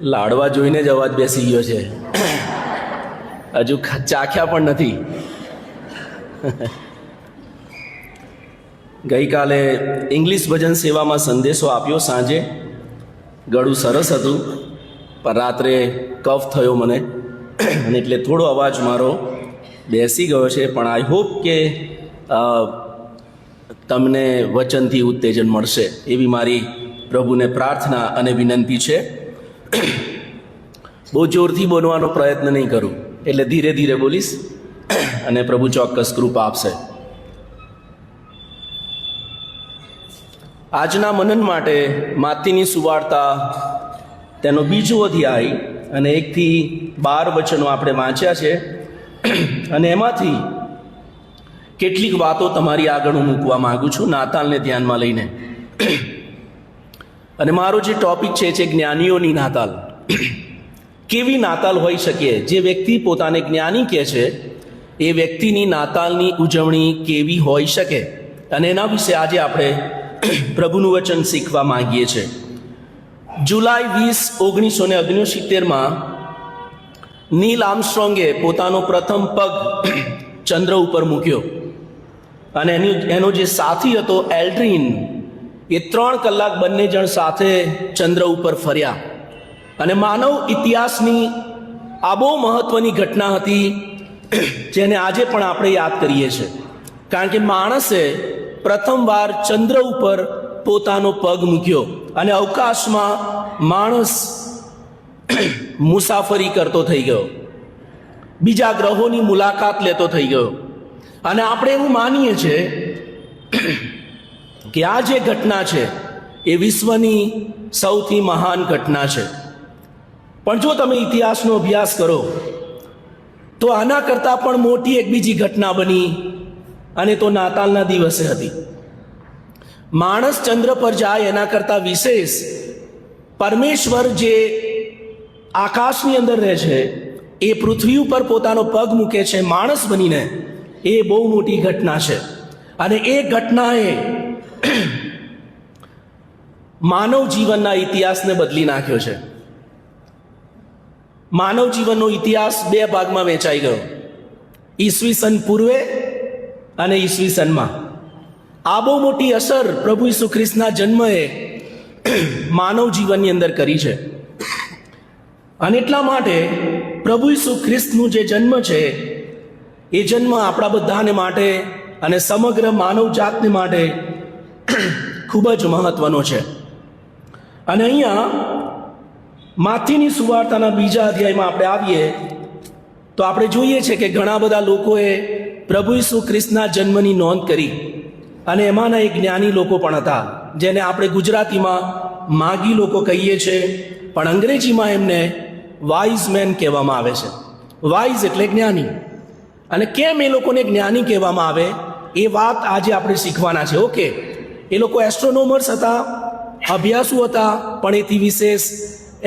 લાડવા જોઈને જ અવાજ બેસી ગયો છે. હજુ ચાખ્યા પણ નથી. ગઈકાલે ઇંગ્લિશ ભજન સેવામાં સંદેશો આપ્યો સાંજે. ગળું સરસ હતું, પણ રાત્રે કફ થયો મને. અને એટલે થોડો અવાજ મારો બેસી ગયો છે, પણ આઈ હોપ કે તમને વચનથી ઉત્તેજન મળશે એવી મારી પ્રભુને પ્રાર્થના અને વિનંતી છે. બહુ જોરથી બોલવાનો પ્રયત્ન નહીં કરું. એટલે ધીરે ધીરે બોલીશ અને પ્રભુ ચોક્કસ કૃપા આપશે. આજના મનન માટે માતીની સુવાર્તા તેનો બીજો અધ્યાય અને એકથી બાર વચનો આપણે વાંચ્યા છે. અને એમાંથી કેટલીક વાતો તમારી આગળ હું મૂકવા માંગુ છું. નાતાલને ધ્યાનમાં લઈને. અને મારો જે ટોપિક છે જે જ્ઞાનીઓની નાતાલ. કેવી નાતાલ હોઈ શકે? જે વ્યક્તિ પોતાને જ્ઞાની કહે છે, એ વ્યક્તિની નાતાલની ઉજવણી કેવી હોઈ શકે? અને એના વિશે આજે આપણે પ્રભુનું વચન શીખવા માંગીએ છીએ. જુલાઈ વીસ, ઓગણીસો ને ઓગણસિત્તેરમાં નીલ આર્મસ્ટ્રોંગે પોતાનો પ્રથમ પગ ચંદ્ર ઉપર મૂક્યો. અને એની એનો જે સાથી હતો એલ્ડ્રીન એ ત્રણ કલાક બંને જણ સાથે ચંદ્ર ઉપર ફર્યા. અને માનવ ઇતિહાસની આ બહુ મહત્વની ઘટના હતી, જેને આજે પણ આપણે યાદ કરીએ છીએ. કારણ કે માણસે પ્રથમવાર ચંદ્ર ઉપર પોતાનો પગ મૂક્યો અને અવકાશમાં માણસ મુસાફરી કરતો થઈ ગયો. બીજા ગ્રહોની મુલાકાત લેતો થઈ ગયો. અને આપણે એવું માનીએ છીએ કે આ જે ઘટના છે, એ વિશ્વની સૌથી મહાન ઘટના છે. પણ જો તમે ઇતિહાસનો અભ્યાસ કરો, તો આના કરતાં પણ મોટી એક બીજી ઘટના બની અને તો નાતાલના દિવસે હતી. માણસ ચંદ્ર પર જાય એના કરતાં વિશેષ પરમેશ્વર જે આકાશની અંદર રહે છે, એ પૃથ્વી ઉપર પોતાનો પગ મૂકે છે, માણસ બનીને, એ બહુ મોટી ઘટના છે. અને એ ઘટનાએ માનવ જીવનના ઇતિહાસને બદલી નાખ્યો છે. માનવ જીવનનો ઇતિહાસ બે ભાગમાં વહેંચાઈ ગયો. ઈસવીસન પૂર્વે અને ઈસવીસનમાં આ બહુ મોટી અસર પ્રભુ ઈસુ ખ્રિસ્તના જન્મએ માનવ જીવનની અંદર કરી છે. અને એટલા માટે પ્રભુ ઈસુ ખ્રિસ્તનું જે જન્મ છે, એ જન્મ આપણા બધાને માટે અને સમગ્ર માનવ જાતને માટે ખૂબ જ મહત્વનો છે. અને અહીંયા માથીની સુવાર્તાના બીજા અધ્યાયમાં આપણે આવીએ, તો આપણે જોઈએ છે કે ઘણા બધા લોકોએ પ્રભુ ઈસુ ખ્રિસ્તના જન્મની નોંધ કરી અને એમાંના એક જ્ઞાની લોકો પણ હતા, જેને આપણે ગુજરાતીમાં માગી લોકો કહીએ છીએ પણ અંગ્રેજીમાં એમને વાઇઝ મેન કહેવામાં આવે છે. વાઇઝ એટલે જ્ઞાની. અને કેમ એ લોકોને જ્ઞાની કહેવામાં આવે? એ વાત આજે આપણે શીખવાના છે. ઓકે. એ લોકો એસ્ટ્રોનોમર્સ હતા, અભ્યાસુ હતા, પણ એથી વિશેષ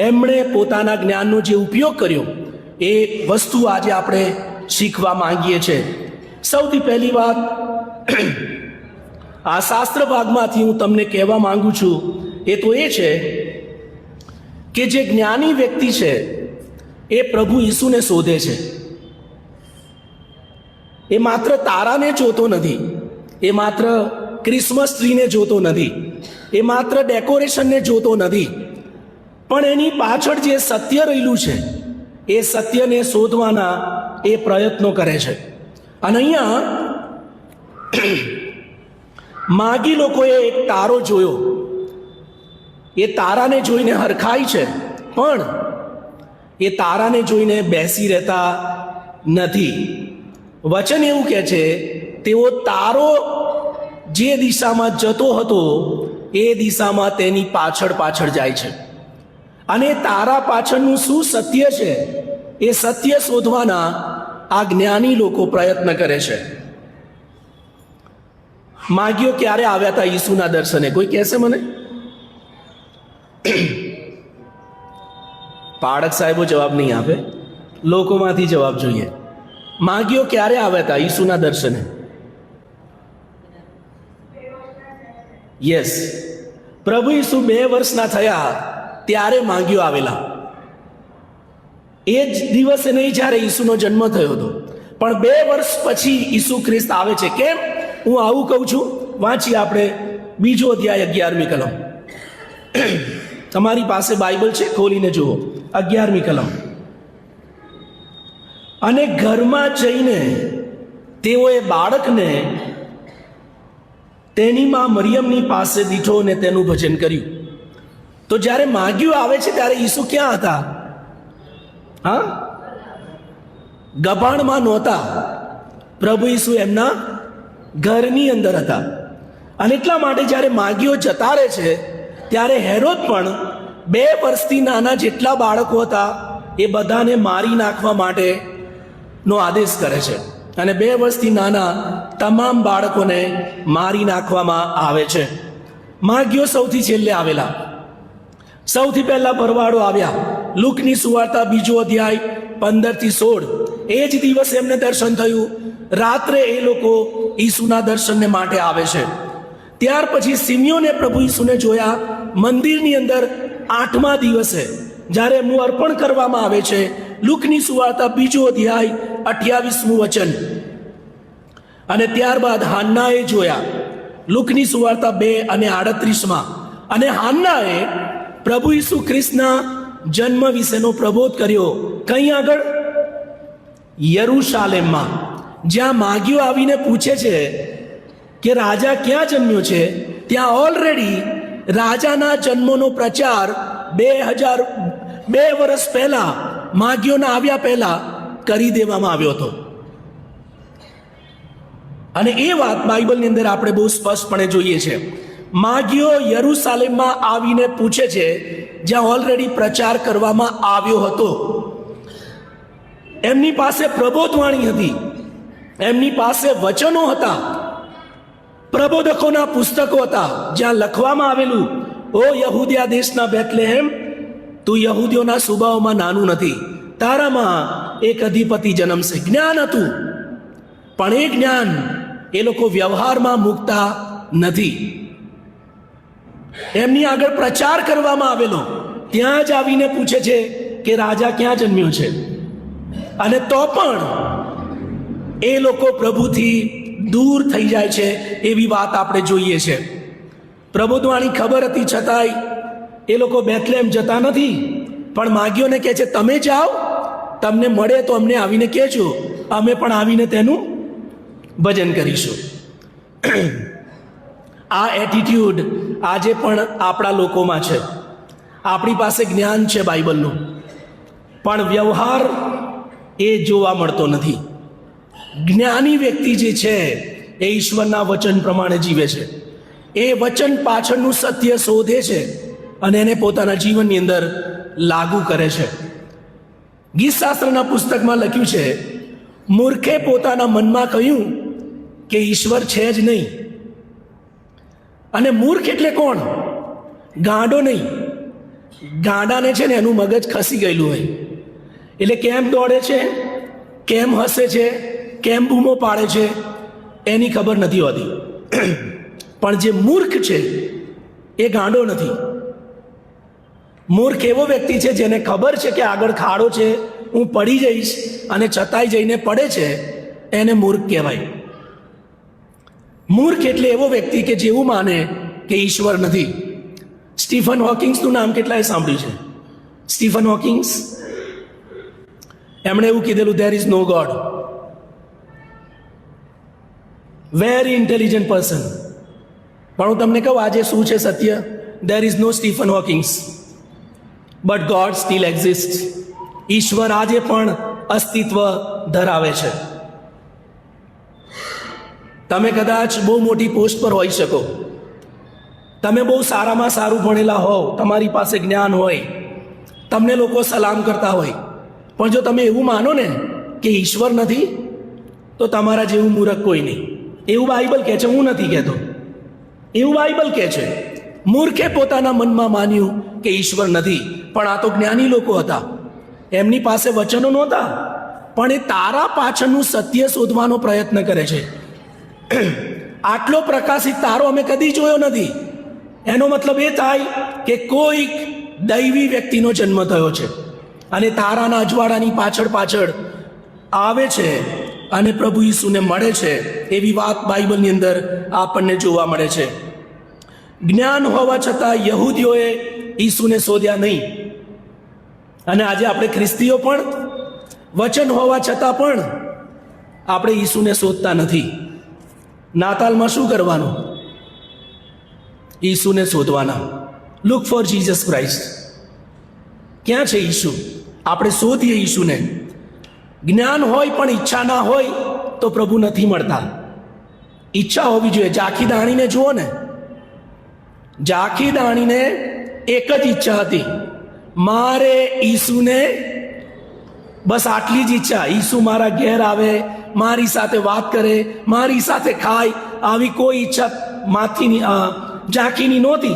એમણે પોતાના જ્ઞાનનો જે ઉપયોગ કર્યો એ વસ્તુ આજે આપણે શીખવા માંગીએ છીએ સૌથી પહેલી વાત, આ શાસ્ત્ર ભાગમાંથી હું તમને કહેવા માંગુ છું, એ તો એ છે કે જે જ્ઞાની વ્યક્તિ છે, એ પ્રભુ ઈસુને શોધે છે. એ માત્ર તારાને જોતો નથી, એ માત્ર ક્રિસમસ ટ્રીને જોતો નથી. એ માત્ર ડેકોરેશનને જોતો નથી. પણ એની પાછળ જે સત્ય રહેલું છે, એ સત્યને શોધવાના એ પ્રયત્નો કરે છે. અને અહીંયા માગી લોકોએ એક તારો જોયો. એ તારાને જોઈને હરખાય છે, પણ એ તારાને જોઈને બેસી રહેતા નથી. વચન એવું કહે છે, તેઓ તારો જે દિશામાં જતો હતો, એ દિશામાં તેની પાછળ પાછળ જાય છે. અને તારા પાછળનું શું સત્ય છે, એ સત્ય શોધવાના આ જ્ઞાની લોકો પ્રયત્ન કરે છે. માગ્યો ક્યારે આવ્યા હતા ઈસુના દર્શને? કોઈ કહેશે મને? પાડક સાહેબો જવાબ નહીં આપે. લોકોમાંથી જવાબ જોઈએ. માગ્યો ક્યારે આવ્યા હતા ઈસુના દર્શને? યસ પ્રભુ ઈસુ બે વર્ષના થયા ત્યારે માંગ્યો આવેલા. એ જ દિવસે નહીં જ્યારે ઈસુનો જન્મ થયો હતો. પણ બે વર્ષ પછી ઈસુ ખ્રિસ્ત આવે છે. કેમ? હું આવું કહું છું. વાંચીએ આપણે બીજો અધ્યાય અગિયારમી કલમ. તમારી પાસે બાઇબલ છે? ખોલીને જુઓ. અગિયારમી કલમ. અને ઘરમાં જઈને તેઓએ બાળકને તેની માં મરિયમની પાસે દીઠો અને તેનું ભજન કર્યું. તો જ્યારે માગ્યું આવે છે ત્યારે ઈસુ ક્યાં હતા? હા? ગભાણમાં નહોતા. પ્રભુ ઈસુ એમના ઘરની અંદર હતા. અને એટલા માટે જ્યારે માગીઓ જતા રહે છે, ત્યારે હેરોદ પણ બે વર્ષથી નાના જેટલા બાળકો હતા એ બધાને મારી નાખવા માટેનો આદેશ કરે છે. અને બે વર્ષથી નાના તમામ બાળકોને મારી નાખવામાં આવે છે. માગીઓ સૌથી છેલ્લે આવેલા. સૌથી પહેલા ભરવાડો આવ્યા. લુકની સુવાર્તા બીજો અધ્યાય પંદરથી સોળ. એ જ દિવસે એમને દર્શન થયું. રાત્રે એ લોકો ઈસુના દર્શનને માટે આવે છે. ત્યાર પછી સિમિયોને પ્રભુ ઈસુને જોયા મંદિરની અંદર આઠમા દિવસે જ્યારે એમનું અર્પણ કરવામાં આવે છે લુકની સુવાર્તા બીજો અધ્યાય, અઠ્યાવીસમું વચન. અને ત્યારબાદ હાન્નાએ જોયા લુકની સુવાર્તા બે અને આડત્રીસમાં, અને હાન્નાએ પ્રભુ ઈસુ ખ્રિસ્તના જન્મ વિશેનો પ્રબોધ કર્યો. કઈ આગળ? યરુશાલેમમાં. જ્યાં માગીઓ આવીને પૂછે છે કે, રાજા ક્યાં જન્મ્યો છે? ત્યાં ઓલરેડી રાજાના જન્મનો પ્રચાર બે હજાર, બે વર્ષ પહેલા માગીઓના આવ્યા પહેલા કરી દેવામાં આવ્યો હતો. અને એ વાત બાઇબલની અંદર આપણે બહુ સ્પષ્ટપણે જોઈએ છે. માગીઓ યરુસાલેમમાં આવીને પૂછે છે, જ્યાં ઓલરેડી પ્રચાર કરવામાં આવ્યો હતો. એમની પાસે પ્રબોધવાણી હતી. એમની પાસે વચનો હતા. પ્રબોધકોના પુસ્તકો હતા, જ્યાં લખવામાં આવેલું, ઓ યહુદિયા દેશના બેથલેહેમ તું યહૂદીઓના સુબાઓમાં નાનું નથી. તારામાં એક અધિપતિ જન્મશે જ્ઞાન હતું. પણ એ જ્ઞાન એ લોકો વ્યવહારમાં મૂકતા નથી. એમની આગળ પ્રચાર કરવામાં આવેલો. ત્યાં જ આવીને પૂછે છે કે રાજા ક્યાં જન્મ્યો છે? અને તો પણ એ લોકો પ્રભુથી દૂર થઈ જાય છે એવી વાત આપણે જોઈએ છે. પ્રબોધવાણી ખબર હતી છતાંય એ લોકો બેથલેમ જતા નથી. પણ માગીઓને કહે છે, તમે જાઓ, તમને મળે તો અમને આવીને કહેજો. અમે પણ આવીને તેનું ભજન કરીશું. આ એટીટ્યૂડ આજે પણ આપણા લોકોમાં છે. આપણી પાસે જ્ઞાન છે બાઇબલનું. પણ વ્યવહાર એ જોવા મળતો નથી. જ્ઞાની વ્યક્તિ જે છે, એ ઈશ્વરના વચન પ્રમાણે જીવે છે. એ વચન પાછળનું સત્ય શોધે છે. અને એને પોતાના જીવનની અંદર લાગુ કરે છે. ગીતશાસ્ત્રના પુસ્તકમાં લખ્યું છે, મૂર્ખે પોતાના મનમાં કહ્યું કે ઈશ્વર છે જ નહીં. અને મૂર્ખ એટલે કોણ? ગાંડો નહીં. ગાંડાને છે ને એનું મગજ ખસી ગયેલું હોય. એટલે કેમ દોડે છે? કેમ હસે છે? કેમ બૂમો પાડે છે? એની ખબર નથી હોતી. પણ જે મૂર્ખ છે, એ ગાંડો નથી. મૂર્ખ એવો વ્યક્તિ છે જેને ખબર છે કે આગળ ખાડો છે, હું પડી જઈશ અને છતાંય જઈને પડે છે, એને મૂર્ખ કહેવાય. મૂર્ખ એટલે એવો વ્યક્તિ કે જેવું માને કે ઈશ્વર નથી. સ્ટીફન હોકિંગ્સનું નામ કેટલાય સાંભળ્યું છે? Stephen Hawkings? એમણે એવું કીધેલું there is no God very intelligent person પણ હું તમને કહું, આજે શું છે સત્ય? There is no Stephen Hawkings but God still exist ઈશ્વર આજે પણ અસ્તિત્વ ધરાવે છે. તમે કદાચ બહુ મોટી પોસ્ટ પર હોઈ શકો. તમે બહુ સારામાં સારું ભણેલા હોવ, તમારી પાસે જ્ઞાન હોય, તમને લોકો સલામ કરતા હોય. પણ જો તમે એવું માનો ને કે ઈશ્વર નથી, તો તમારા જેવું મૂર્ખ કોઈ નહીં. એવું બાઇબલ કહે છે, હું નથી કહેતો. એવું બાઇબલ કહે છે, મૂર્ખે પોતાના મનમાં માન્યું કે ઈશ્વર નથી. પણ આ તો જ્ઞાની લોકો હતા. એમની પાસે વચનો નહોતા. પણ એ તારા પાછળનું સત્ય શોધવાનો પ્રયત્ન કરે છે. આટલો પ્રકાશિત તારો અમે કદી જોયો નથી. એનો મતલબ એ થાય કે કોઈક દૈવી વ્યક્તિનો જન્મ થયો છે અને તારાના અજવાળાની પાછળ પાછળ આવે છે અને પ્રભુ ઈસુને મળે છે એવી વાત બાઇબલની અંદર આપણને જોવા મળે છે. જ્ઞાન હોવા છતાં યહૂદીઓએ ઈસુને શોધ્યા નહીં. અને આજે આપણે ખ્રિસ્તીઓ પણ વચન હોવા છતાં પણ આપણે ઈસુને શોધતા નથી. નાતાલમાં શું કરવાનું? ઈસુને શોધવાના. લુક ફોર જીસસ ક્રાઇસ્ટ ક્યાં છે ઈસુ? આપણે શોધીએ ઈસુને. જ્ઞાન હોય પણ ઈચ્છા ના હોય તો પ્રભુ નથી મળતા. ઈચ્છા હોવી જોઈએ. ઝાંખી દાણીને જુઓ ને. ઝાંખી દાણીને એક જ ઈચ્છા હતી. મારે ઈસુને બસ આટલી જ ઈચ્છા. ઈસુ મારા ઘેર આવે, મારી સાથે વાત કરે, મારી સાથે ખાય. આવી કોઈ ઈચ્છા માથીની ઝાંખીની નહોતી.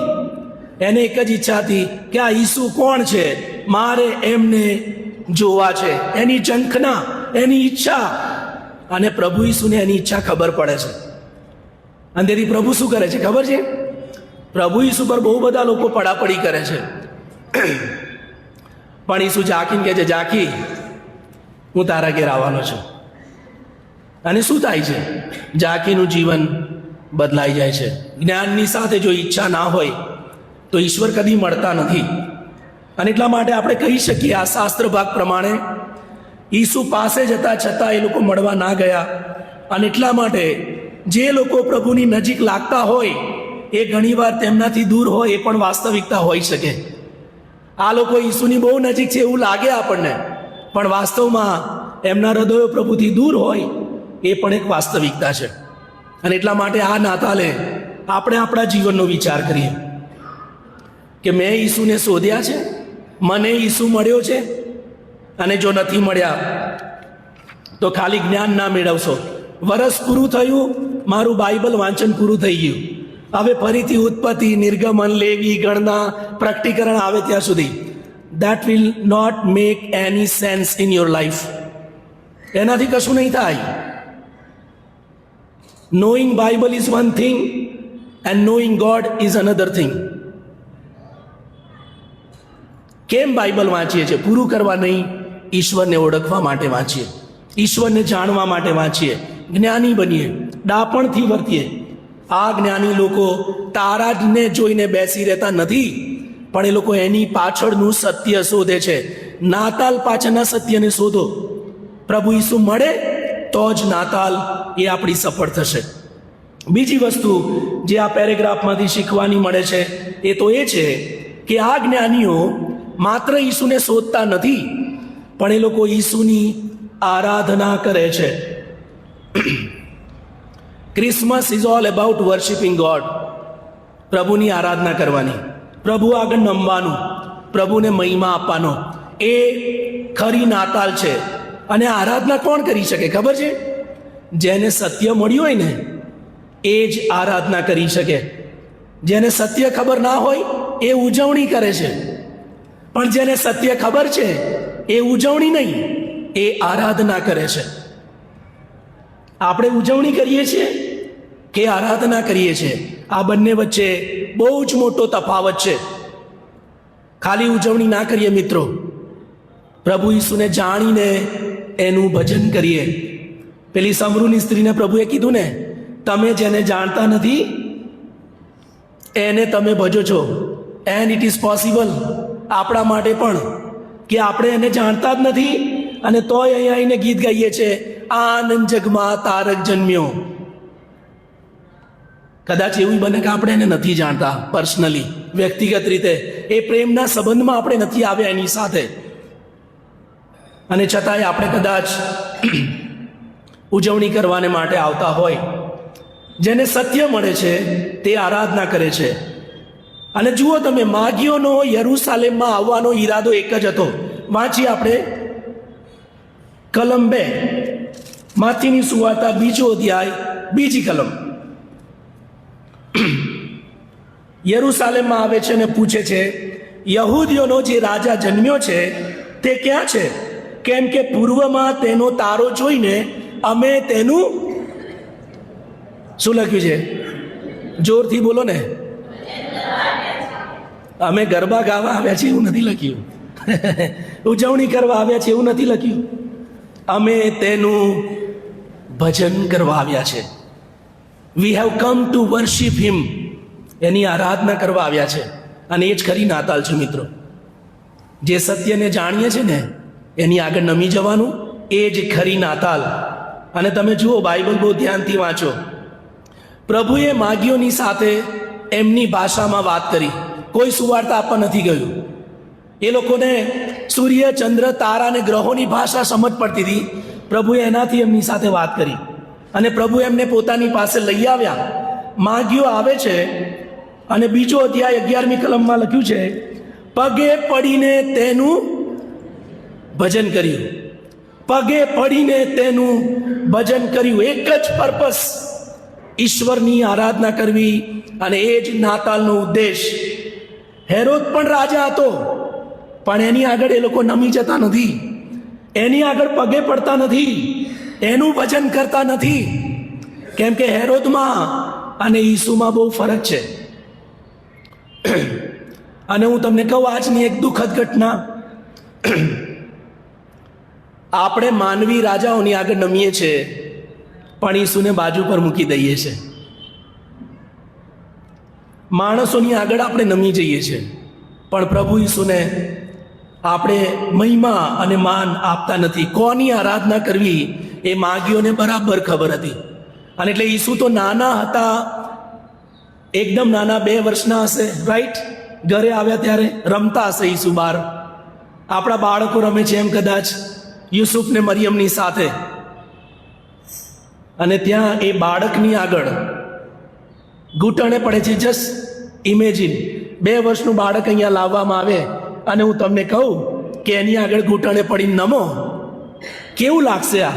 એને એક જ ઈચ્છા હતી કે આ ઈસુ કોણ છે? મારે એમને જોવા છે. એની ઝંખના, એની ઈચ્છા. અને પ્રભુ ઈસુને એની ઈચ્છા ખબર પડે છે. અને તેથી પ્રભુ શું કરે છે? ખબર છે? પ્રભુ ઈસુ પર બહુ બધા લોકો પડાપડી કરે છે. પણ ઈસુ ઝાંકીને કહે છે ઝાંકી હું તારા ઘેર આવવાનો છું. અને શું થાય છે? ઝાંકીનું જીવન બદલાઈ જાય છે. જ્ઞાનની સાથે જો ઈચ્છા ના હોય, તો ઈશ્વર કદી મળતા નથી. અને એટલા માટે આપણે કહી શકીએ, આ શાસ્ત્ર ભાગ પ્રમાણે, ઈસુ પાસે જતા છતાં એ લોકો મળવા ના ગયા. અને એટલા માટે જે લોકો પ્રભુની નજીક લાગતા હોય, એ ઘણીવાર તેમનાથી દૂર હોય, એ પણ વાસ્તવિકતા હોઈ શકે. આ લોકો ઈસુની બહુ નજીક છે એવું લાગે આપણને. પણ વાસ્તવમાં એમના હૃદયો પ્રભુથી દૂર હોય એ પણ એક વાસ્તવિકતા છે. અને એટલા માટે આ નાતાલે આપણે આપણા જીવનનો વિચાર કરીએ. કે મેં ઈસુને શોધ્યા છે, મને ઈસુ મળ્યો છે, અને જો નથી મળ્યા, તો ખાલી જ્ઞાન ના મેળવશો. વરસ પૂરું થયું, મારું બાઇબલ વાંચન પૂરું થઈ ગયું. હવે ફરીથી ઉત્પત્તિ, નિર્ગમન, લેવી, ગણના, પ્રકટીકરણ આવે ત્યાં સુધી. That will not make any sense in your life એનાથી કશું નહીં થાય. Knowing Bible is one thing and knowing God is another thing કેમ બાઇબલ વાંચીએ છીએ? પૂરું કરવા નહીં, ઈશ્વરને ઓળખવા માટે વાંચીએ. ઈશ્વરને જાણવા માટે વાંચીએ. જ્ઞાની બનીએ. ડાપણથી વર્તીએ. આ જ્ઞાની લોકો તારાજને જોઈને બેસી રહેતા નથી, પણ એ લોકો એની પાછળનું સત્ય શોધે છે. નાતાલ પાછળના સત્યને શોધો. પ્રભુ ઈસુ મળે તો જ નાતાલ એ આપણી સફળ થશે. બીજી વસ્તુ જે આ પેરેગ્રાફમાંથી શીખવાની મળે છે, એ તો એ છે કે આ જ્ઞાનીઓ માત્ર ઈસુને શોધતા નથી, પણ એ લોકો ઈસુની આરાધના કરે છે. Christmas is all about worshipping God પ્રભુની આરાધના કરવાની. પ્રભુ આગળ નમવાનું. પ્રભુને મહિમા આપવાનો. એ ખરી નાતાલ છે. અને આરાધના કોણ કરી શકે ખબર છે? જેને સત્ય મળ્યું હોય ને, એ જ આરાધના કરી શકે. જેને સત્ય ખબર ના હોય, એ ઉજવણી કરે છે. પણ જેને સત્ય ખબર છે, એ ઉજવણી નહીં, એ આરાધના કરે છે. આપણે ઉજવણી કરીએ છીએ? કે આરાધના કરીએ છીએ. આ બંને વચ્ચે બહુ જ મોટો તફાવત છે. ખાલી ઉજવણી ના કરીએ મિત્રો. પ્રભુ ઈસુને જાણીને એનું ભજન કરીએ. પેલી સમરૂની સ્ત્રીને પ્રભુએ કીધું ને, તમે જેને જાણતા નથી, એને તમે ભજો છો. એન્ડ ઇટ ઇઝ પોસિબલ આપણા માટે પણ કે આપણે એને જાણતા જ નથી અને તોય અહીંયા આવીને ગીત ગાઈએ છીએ, આનંદ જગમાં તારક જન્મ્યો. કદાચ એવું બને કે આપણે એને નથી જાણતા પર્સનલી વ્યક્તિગત રીતે. એ પ્રેમના સંબંધમાં આપણે નથી આવ્યા એની સાથે. અને છતાંય આપણે કદાચ ઉજવણી કરવાને માટે આવતા હોય. જેને સત્ય મળે છે, તે આરાધના કરે છે. અને જુઓ તમે, માગીઓનો યરુસાલેમમાં આવવાનો ઈરાદો એક જ હતો. વાંચીએ આપણે. કલમ બે. માથીની સુવાર્તા, બીજો અધ્યાય, બીજી કલમ. યરુસાલેમમાં આવે છે અને પૂછે છે, યહૂદીઓનો જે રાજા જન્મ્યો છે, તે ક્યાં છે? કેમ કે પૂર્વમાં તેનો તારો જોઈને અમે તેનું શું લખ્યું છે? જોરથી બોલો ને. અમે ગરબા ગાવા આવ્યા છીએ એવું નથી લખ્યું. ઉજવણી કરવા આવ્યા છે એવું નથી લખ્યું. અમે તેનું ભજન કરવા આવ્યા છે. We have come to worship him એની આરાધના કરવા આવ્યા છે. અને એ જ ખરી નાતાલ છે મિત્રો. જે સત્યને જાણીએ છે ને, એની આગળ નમી જવાનું, એ જ ખરી નાતાલ. અને તમે જુઓ, બાઇબલ બહુ ધ્યાનથી વાંચો. પ્રભુએ માગીઓની સાથે એમની ભાષામાં વાત કરી. કોઈ સુવાર્તા આપવા નથી ગયું. એ લોકોને સૂર્ય, ચંદ્ર, તારા અને ગ્રહોની ભાષા સમજ પડતી હતી. પ્રભુએ એનાથી એમની સાથે વાત કરી. અને પ્રભુ એમને પોતાની પાસે લઈ આવ્યા. માગીઓ આવે છે અને બીજો અધ્યાય અગિયારમી કલમમાં લખ્યું છે, પગે પડીને તેનું ભજન કર્યું. પગે પડીને તેનું ભજન કર્યું. એક જ પર્પસ ઈશ્વરની આરાધના કરવી અને એ જ નાતાલનો ઉદ્દેશ. હેરોદ પણ રાજા હતો, પણ એની આગળ એ લોકો નમી જતા નથી. એની આગળ પગે પડતા નથી. એનું ભજન કરતા નથી. કેમ કે હેરોદમાં અને ઈસુમાં બહુ ફરક છે. અને હું તમને કહું, આજની એક દુઃખદ ઘટના. આપણે માનવી રાજાઓની આગળ નમીએ છીએ, પણ ઈસુને બાજુ પર મૂકી દઈએ છીએ. માણસોની આગળ આપણે નમી જઈએ છીએ, પણ પ્રભુ ઈસુને આપણે મહિમા અને માન આપતા નથી. કોની આરાધના કરવી એ માગીઓને બરાબર ખબર હતી. અને એટલે ઈસુ તો નાના હતા. એકદમ નાના, બે વર્ષના હશે રાઈટ ઘરે આવ્યા ત્યારે રમતા હશે ઈસુ બાર. આપણા બાળકો રમે છે એમ કદાચ યુસુફ ને મરિયમની સાથે. અને ત્યાં એ બાળકની આગળ ઘૂંટણે પડે છે જસ્ટ ઇમેજિન બે વર્ષનું બાળક અહીંયા લાવવામાં આવે અને હું તમને કહું કે એની આગળ ઘૂંટણે પડીને નમો. કેવું લાગશે આ?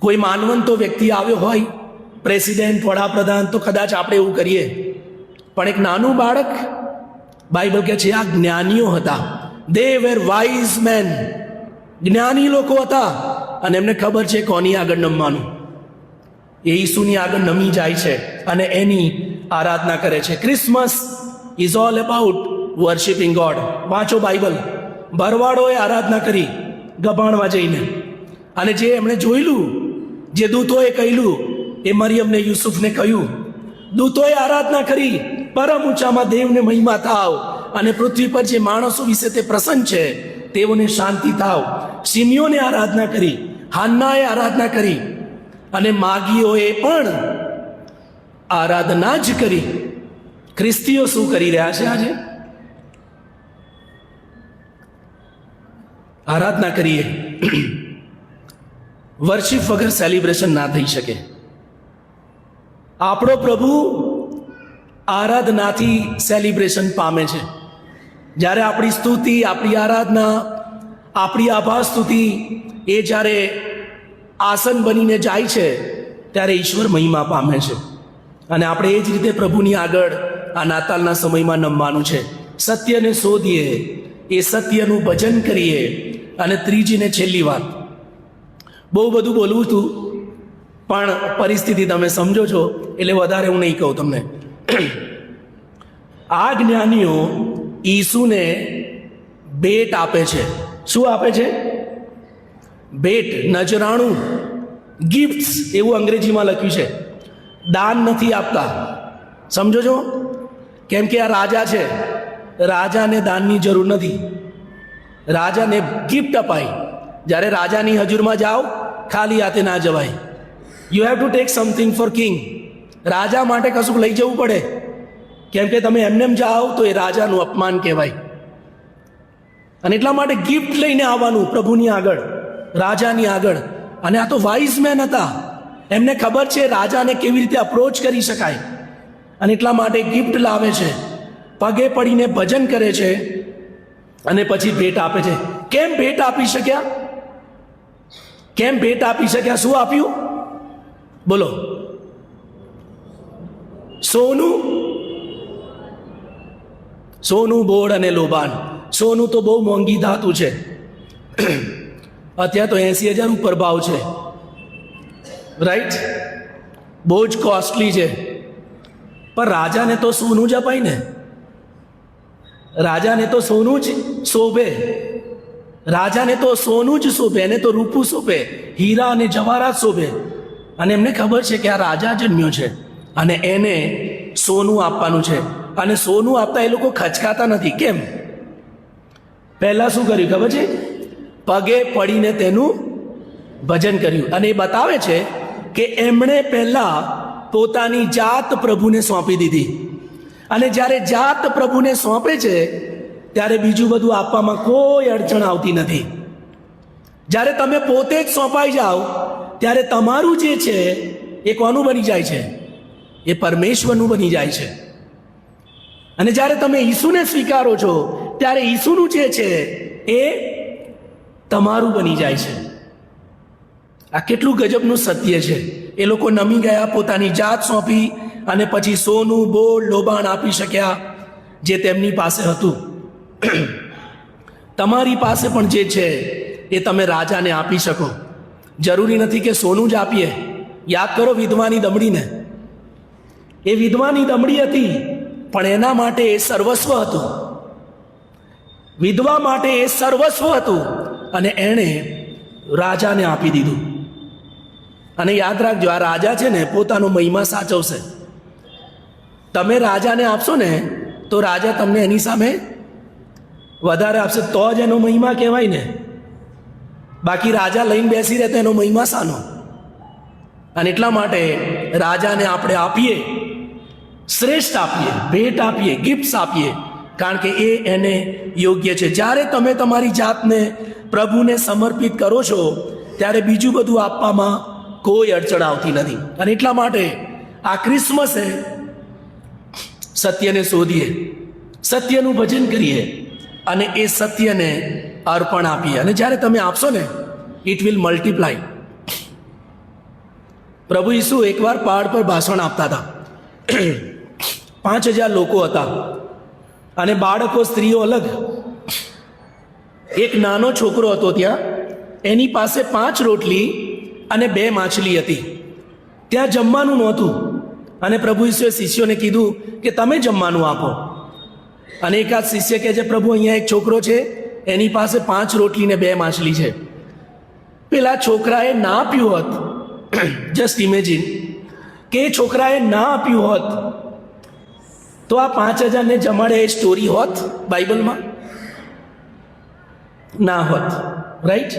કોઈ માનવંતો વ્યક્તિ આવ્યો હોય, પ્રેસિડેન્ટ, વડાપ્રધાન, તો કદાચ આપણે એવું કરીએ. પણ એક નાનું બાળક બાઇબલ કે છે, આ જ્ઞાનીઓ હતા. દે વેર વાઇઝ મેન જ્ઞાની લોકો હતા. અને એમને ખબર છે કોની આગળ નમવાનું. એ ઈસુની આગળ નમી જાય છે અને એની આરાધના કરે છે. Christmas is all about worshipping God વાંચો બાઇબલ. ભરવાડોએ આરાધના કરી ગભાણમાં જઈને. અને જે એમણે જોયેલું જે દૂતોએ કહેલું એ મરિયમને યુસુફને કહ્યું, દૂતોએ આરાધના કરી, પરમ ઊંચામાં દેવને મહિમા થાવ અને પૃથ્વી પર જે માણસો વિશે તે પ્રસન્ન છે, તેઓને શાંતિ થાવ. સિમિયોને આરાધના કરી, હાન્નાએ આરાધના કરી, અને માગીઓએ પણ આરાધના જ કરી. ખ્રિસ્તીઓ શું કરી રહ્યા છે આજે? આરાધના કરીએ. વર્ષિપ વગર સેલિબ્રેશન ના થઈ શકે. આપણો પ્રભુ આરાધનાથી સેલિબ્રેશન પામે છે. જ્યારે આપણી સ્તુતિ, આપણી આરાધના, આપણી આભા સ્તુતિ એ જ્યારે આસન બનીને જાય છે, ત્યારે ઈશ્વર મહિમા પામે છે. અને આપણે એ જ રીતે પ્રભુની આગળ આ નાતાલના સમયમાં નમવાનું છે. સત્યને શોધીએ, એ સત્યનું ભજન કરીએ અને ત્રીજી ને છેલ્લી વાત. બહુ બધું બોલવું હતું પણ પરિસ્થિતિ તમે સમજો છો, એટલે વધારે હું નહીં કહું તમને. આ જ્ઞાનીઓ ઈસુને ભેટ આપે છે. શું આપે છે? ભેટ, નજરાણું ગિફ્ટ્સ એવું અંગ્રેજીમાં લખ્યું છે. દાન નથી આપતા. સમજો છો? કેમ કે આ રાજા છે. રાજાને દાનની જરૂર નથી. રાજાને ગિફ્ટ અપાય. જ્યારે રાજાની હજુરમાં જાઓ, ખાલી હાથે ના જવાય. You have to take something for king રાજા માટે કશુંક લઈ જવું પડે. કેમ કે તમે એમનેમ જાઓ તો એ રાજાનું અપમાન કહેવાય. અને એટલા માટે ગિફ્ટ લઈને આવવાનું પ્રભુની આગળ, રાજાની આગળ. અને આ તો વાઇઝ મેન હતા. એમને ખબર છે રાજાને કેવી રીતે અપ્રોચ કરી શકાય. અને એટલા માટે ગિફ્ટ લાવે છે. પગે પડીને ભજન કરે છે. અને પછી ભેટ આપે છે. કેમ ભેટ આપી શક્યા? કેમ ભેટ આપી શક્યા શું આપ્યું? બોલો. સોનું? સોનું બોર્ડ અને લોબાન. સોનું તો બહુ મોંઘી ધાતુ છે. અત્યારે તો એંસી હજાર ઉપર ભાવ છે. રાઈટ બહુ જ કોસ્ટલી છે. પણ રાજાને તો સોનું જ અપાય ને. રાજાને તો સોનું જ શોભે. રાજાને તો સોનું જ શોભે એને તો રૂપું શોભે, હીરા અને જવાહરાત શોભે. અને એમને ખબર છે કે આ રાજા જન્મ્યો છે અને એને સોનું આપવાનું છે. અને સોનું આપતા એ લોકો ખચકાતા નથી. કેમ? પહેલાં શું કર્યું ખબર છે? પગે પડીને તેનું ભજન કર્યું. અને એ બતાવે છે કે એમણે પહેલાં પોતાની જાત પ્રભુને સોંપી દીધી. અને જ્યારે જાત પ્રભુને સોંપે છે ત્યારે બીજું બધું આપવામાં કોઈ અડચણ આવતી નથી. જ્યારે તમે પોતે જ સોંપાઈ જાઓ, ત્યારે તમારું જે છે, એ કોનું બની જાય છે? એ પરમેશ્વરનું બની જાય છે. અને જ્યારે તમે ઈસુને સ્વીકારો છો, ત્યારે ઈસુનું જે છે, એ તમારું બની જાય છે. આ કેટલું ગજબનું સત્ય છે. એ લોકો નમી ગયા, પોતાની જાત સોંપી અને પછી સોનું, બોલ, લોબાણ આપી શક્યા, જે તેમની પાસે હતું. તમારી પાસે પણ જે છે, એ તમે રાજાને આપી શકો. જરૂરી નથી કે સોનું જ આપીએ. યાદ કરો વિધવાની દમડીને. એ વિધવાની દમડી હતી, પણ એના માટે એ સર્વસ્વ હતું. વિધવા માટે એ સર્વસ્વ હતું, અને એણે રાજાને આપી દીધું. અને યાદ રાખજો, આ રાજા છે ને, પોતાનો મહિમા સાચવશે. તમે રાજાને આપશો ને, તો રાજા તમને એની સામે વધારે આપશે તો જ એનો મહિમા કહેવાય ને. બાકી રાજા લઈને બેસી રહે તો એનો મહિમા શાનો. અને એટલા માટે રાજાને આપણે આપીએ, શ્રેષ્ઠ આપીએ, ભેટ આપીએ ગિફ્ટ્સ આપીએ. કારણ કે એ એને યોગ્ય છે. જ્યારે તમે તમારી જાતને પ્રભુને સમર્પિત કરો છો, ત્યારે બીજું બધું આપવામાં કોઈ અડચણ આવતી નથી. અને એટલા માટે આ ક્રિસમસે સત્યને શોધીએ, સત્યનું ભજન કરીએ. અને એ સત્યને અર્પણ આપીએ. અને જ્યારે તમે આપશો ને ઇટ વિલ મલ્ટીપ્લાય પ્રભુ ઈસુ એકવાર પહાડ પર ભાષણ આપતા હતા. પાંચ હજાર લોકો હતા. અને બાળકો, સ્ત્રીઓ અલગ. એક નાનો છોકરો હતો ત્યાં. એની પાસે પાંચ રોટલી અને બે માછલી હતી. ત્યાં જમવાનું નહોતું. અને પ્રભુ ઈસુએ શિષ્યોને કીધું કે તમે જમવાનું આપો. અને એકાદ શિષ્ય કહે છે, પ્રભુ, અહીંયા એક છોકરો છે, એની પાસે પાંચ રોટલી ને બે માછલી છે. પેલા છોકરાએ ના આપ્યું હોત જસ્ટ ઇમેજિન કે એ છોકરાએ ના આપ્યું હોત, તો આ પાંચ હજારને જમાડે એ સ્ટોરી હોત બાઇબલમાં? ના હોત રાઈટ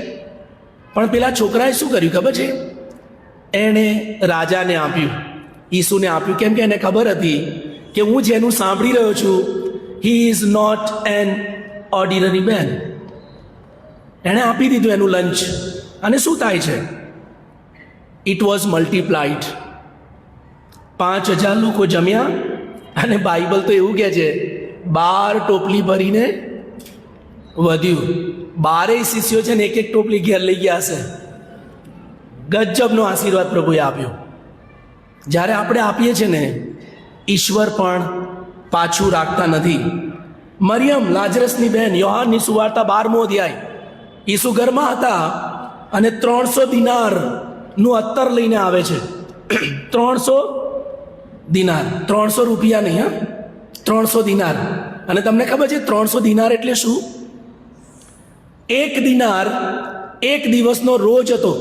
પણ પેલા છોકરાએ શું કર્યું ખબર છે? એણે રાજાને આપ્યું, ઈસુને આપ્યું. કેમ કે એને ખબર હતી કે હું જેનું સાંભળી રહ્યો છું he is not an ordinary man એણે આપી દીધું એનું લંચ અને શું થાય છે? ઇટ વોઝ મલ્ટીપ્લાઇડ પાંચ હજાર લોકો જમ્યા અને બાઇબલ તો એવું કહે છે, બાર ટોપલી ભરીને વધ્યું. બારેય શિષ્યો છે ને એક એક ટોપલી ઘેર લઈ ગયા હશે. ગજબનો આશીર્વાદ પ્રભુએ આપ્યો. જ્યારે આપણે આપીએ છીએ ને, ઈશ્વર પણ પાછું રાખતા નથી. મરિયમ લાજરસની બહેન યોહાનની સુવાર્તા બારમો અધ્યાય. ઈસુ ઘરમાં હતા અને ત્રણસો દિનારનું અત્તર લઈને આવે છે. ત્રણસો દિનાર. ત્રણસો રૂપિયા નહીં, હા? ત્રણસો દિનાર. અને તમને ખબર છે ત્રણસો દિનાર એટલે શું? એક દિનાર એક દિવસનો રોજ હતો.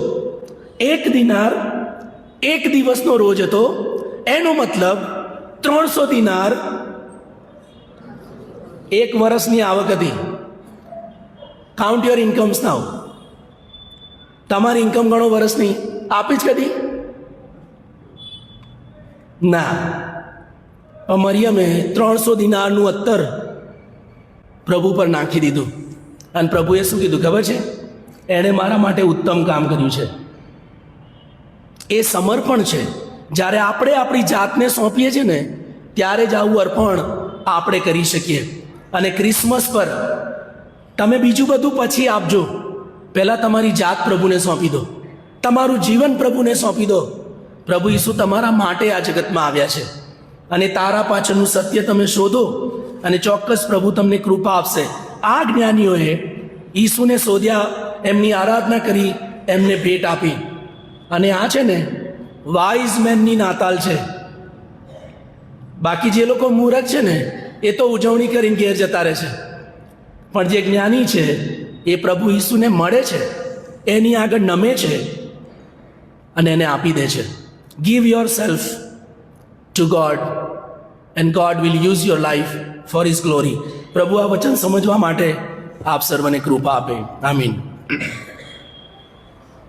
એક દિનાર એક દિવસનો રોજ હતો. એનો મતલબ ત્રણસો દિનાર એક વર્ષની આવક હતી. કાઉન્ટ યોર ઇન્કમ્સ નાવ તમારી ઇન્કમ ગણો વર્ષની આપી જ કદી? ના. મરિયમે ત્રણસો દિનારનું અત્તર પ્રભુ પર નાખી દીધું. અને પ્રભુએ શું કીધું ખબર છે? એણે મારા માટે ઉત્તમ કામ કર્યું છે. એ સમર્પણ છે. જ્યારે આપણે આપણી જાતને સોંપીએ છીએ ને, ત્યારે જ આવું અર્પણ આપણે કરી શકીએ. અને ક્રિસમસ પર તમે બીજું બધું પછી આપજો. પહેલાં તમારી જાત પ્રભુને સોંપી દો. તમારું જીવન પ્રભુને સોંપી દો. પ્રભુ ઈસુ તમારા માટે આ જગતમાં આવ્યા છે. અને તારા પાછળનું સત્ય તમે શોધો અને ચોક્કસ પ્રભુ તમને કૃપા આપશે. આ જ્ઞાનીઓએ ઈસુને શોધ્યા, એમની આરાધના કરી, એમને ભેટ આપી. અને આ છે ને વાઇઝ મેનની નાતાલ છે. બાકી જે લોકો મૂરખ છે ને એ તો ઉજવણી કરીને ઘેર જતા રહે છે. પણ જે જ્ઞાની છે, એ પ્રભુ ઈસુને મળે છે, એની આગળ નમે છે અને એને આપી દે છે. Give yourself to God and God will use your life for his glory પ્રભુ આ વચન સમજવા માટે આપ સર્વને કૃપા આપે. આમીન.